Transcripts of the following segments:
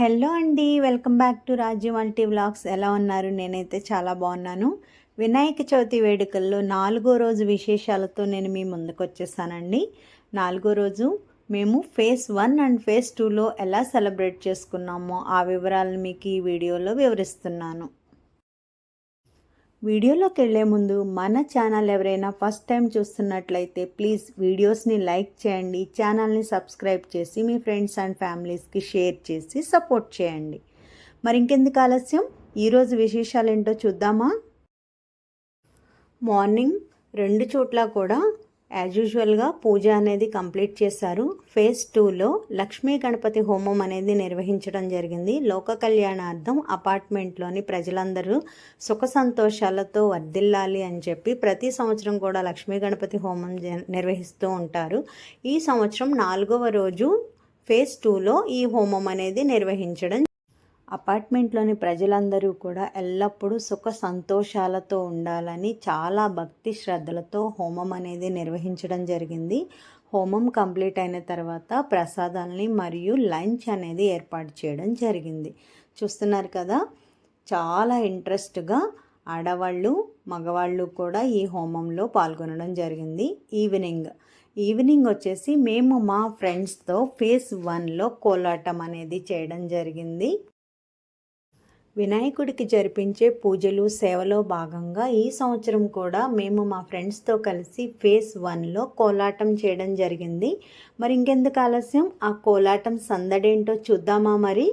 Hello అండి welcome back to Rajyam multi vlogs. ఎలా ఉన్నారు? నేనైతే చాలా బాగున్నాను. వినాయక చవితి వేడుకల్లో నాలుగో రోజు విశేషాలతో నేను మీ ముందుకు వచ్చేసానండి నాలుగో రోజు మేము ఫేస్ వన్ అండ్ ఫేస్ టూలో ఎలా సెలబ్రేట్ చేసుకున్నామో ఆ వివరాలను మీకు ఈ వీడియోలో వివరిస్తున్నాను. వీడియోలోకి వెళ్ళే ముందు మన ఛానల్ ఎవరైనా ఫస్ట్ టైం చూస్తున్నట్లయితే ప్లీజ్ వీడియోస్ని లైక్ చేయండి ఛానల్ని సబ్స్క్రైబ్ చేసి మీ ఫ్రెండ్స్ అండ్ ఫ్యామిలీస్కి షేర్ చేసి సపోర్ట్ చేయండి. మరి ఇంకెందుకు ఆలస్యం? ఈరోజు విశేషాలు ఏంటో చూద్దామా? మార్నింగ్ రెండు చోట్ల కూడా యాజ్ యూజువల్గా పూజ అనేది కంప్లీట్ చేశారు. ఫేజ్ టూలో లక్ష్మీ గణపతి హోమం అనేది నిర్వహించడం జరిగింది. లోక కళ్యాణార్థం అపార్ట్మెంట్లోని ప్రజలందరూ సుఖ సంతోషాలతో వర్ధిల్లాలి అని చెప్పి ప్రతి సంవత్సరం కూడా లక్ష్మీ గణపతి హోమం నిర్వహిస్తూ ఉంటారు. ఈ సంవత్సరం నాలుగవ రోజు ఫేజ్ టూలో ఈ హోమం అనేది నిర్వహించడం అపార్ట్మెంట్లోని ప్రజలందరూ కూడా ఎల్లప్పుడూ సుఖ సంతోషాలతో ఉండాలని చాలా భక్తి శ్రద్ధలతో హోమం అనేది నిర్వహించడం జరిగింది. హోమం కంప్లీట్ అయిన తర్వాత ప్రసాదాలని మరియు లంచ్ అనేది ఏర్పాటు చేయడం జరిగింది. చూస్తున్నారు కదా చాలా ఇంట్రెస్ట్గా ఆడవాళ్ళు మగవాళ్ళు కూడా ఈ హోమంలో పాల్గొనడం జరిగింది. ఈవినింగ్ ఈవినింగ్ వచ్చేసి మేము మా ఫ్రెండ్స్తో ఫేస్ వన్లో కోలాటం అనేది చేయడం జరిగింది. వినాయకుడికి జరిపించే పూజలు సేవలో భాగంగా ఈ సంవత్సరం కూడా మేము మా ఫ్రెండ్స్తో కలిసి ఫేస్ వన్లో కోలాటం చేయడం జరిగింది. మరి ఇంకెందుకు ఆలస్యం? ఆ కోలాటం సందడేంటో చూద్దామా మరి?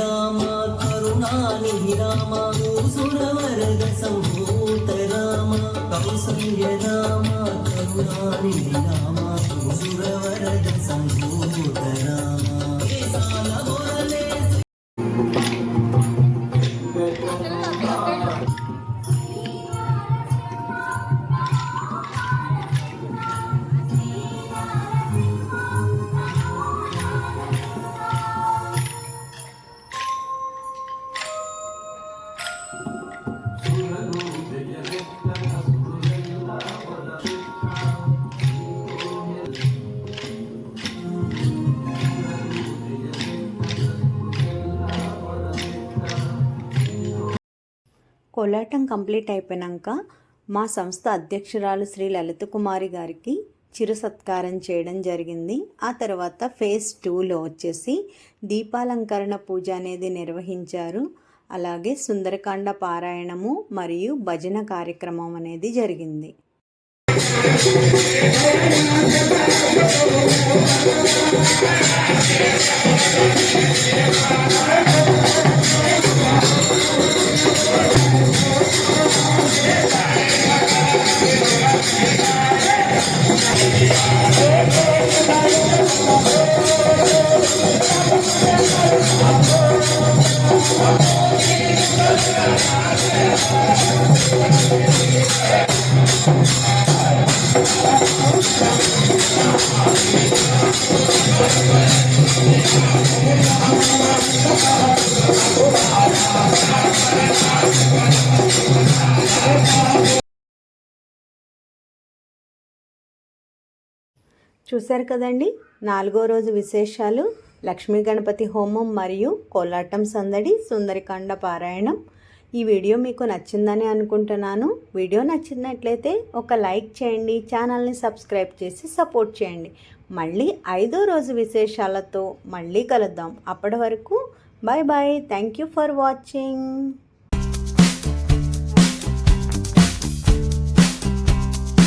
రామ కరుణానిధి రామ సురవరద సంభూత రామ కౌసల్య రామ కరుణానిధి రామ సురవరద సంభూత రామ Thank you. కోలాటం కంప్లీట్ అయిపోయాక మా సంస్థ అధ్యక్షురాలు శ్రీ లలిత కుమారి గారికి చిరు సత్కారం చేయడం జరిగింది. ఆ తర్వాత ఫేజ్ టూలో వచ్చేసి దీపాలంకరణ పూజ అనేది నిర్వహించారు. అలాగే సుందరకాండ పారాయణము మరియు భజన కార్యక్రమం అనేది జరిగింది. చూశారు కదండి? నాలుగో రోజు విశేషాలు లక్ష్మీ గణపతి హోమం మరియు కోలాటం సందడి సుందరికాండ పారాయణం. ఈ వీడియో మీకు నచ్చిందని అనుకుంటున్నాను. వీడియో నచ్చినట్లయితే ఒక లైక్ చేయండి ఛానల్ని సబ్స్క్రైబ్ చేసి సపోర్ట్ చేయండి. మళ్ళీ ఐదో రోజు విశేషాలతో మళ్ళీ కలుద్దాం. అప్పటి వరకు bye bye thank you for watching.